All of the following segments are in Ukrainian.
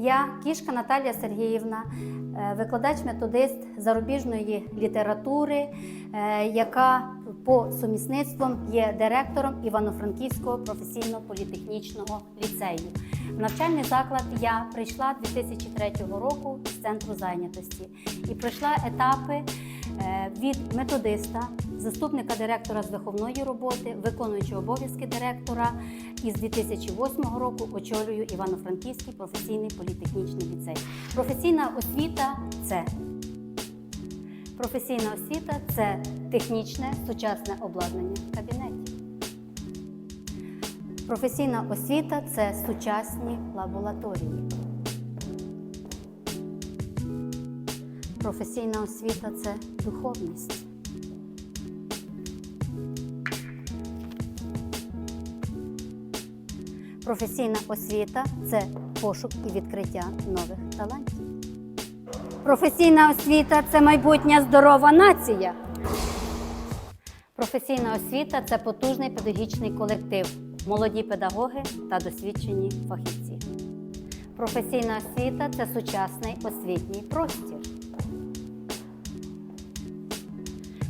Я кішка Наталія Сергіївна, е, викладач-методист зарубіжної літератури, е, яка по сумісництвом є директором Івано-Франківського професійно-політехнічного ліцею. В навчальний заклад я прийшла 2003 року з центру зайнятості і пройшла етапи від методиста, заступника директора з виховної роботи, виконуючого обов'язки директора. І з 2008 року очолюю Івано-Франківський професійний політехнічний ліцей. Професійна освіта це професійна освіта це технічне сучасне обладнання в кабінеті. Професійна освіта це сучасні лабораторії. Професійна освіта це духовність. Професійна освіта це пошук і відкриття нових талантів. Професійна освіта це майбутня здорова нація. Професійна освіта це потужний педагогічний колектив, молоді педагоги та досвідчені фахівці. Професійна освіта це сучасний освітній простір.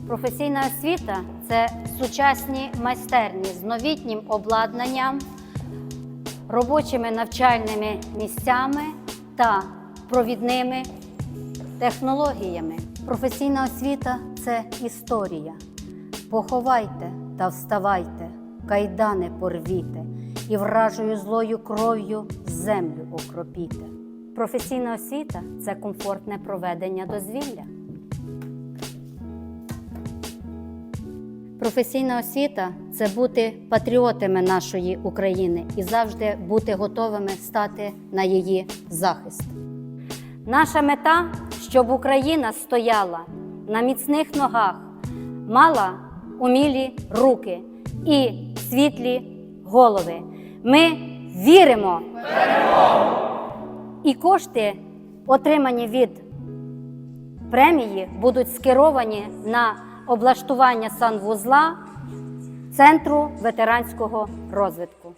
Професійна освіта це сучасні майстерні з новітнім обладнанням, робочими навчальними місцями та провідними технологіями. Професійна освіта це історія. Поховайте та вставайте, кайдани порвіте і вражою злою кров'ю землю окропіте. Професійна освіта це комфортне проведення дозвілля. Професійна освіта це бути патріотами нашої України і завжди бути готовими стати на її захист. Наша мета, щоб Україна стояла на міцних ногах, мала умілі руки і світлі голови. Ми віримо і кошти, отримані від премії, будуть скеровані на облаштування санвузла Центру ветеранського розвитку.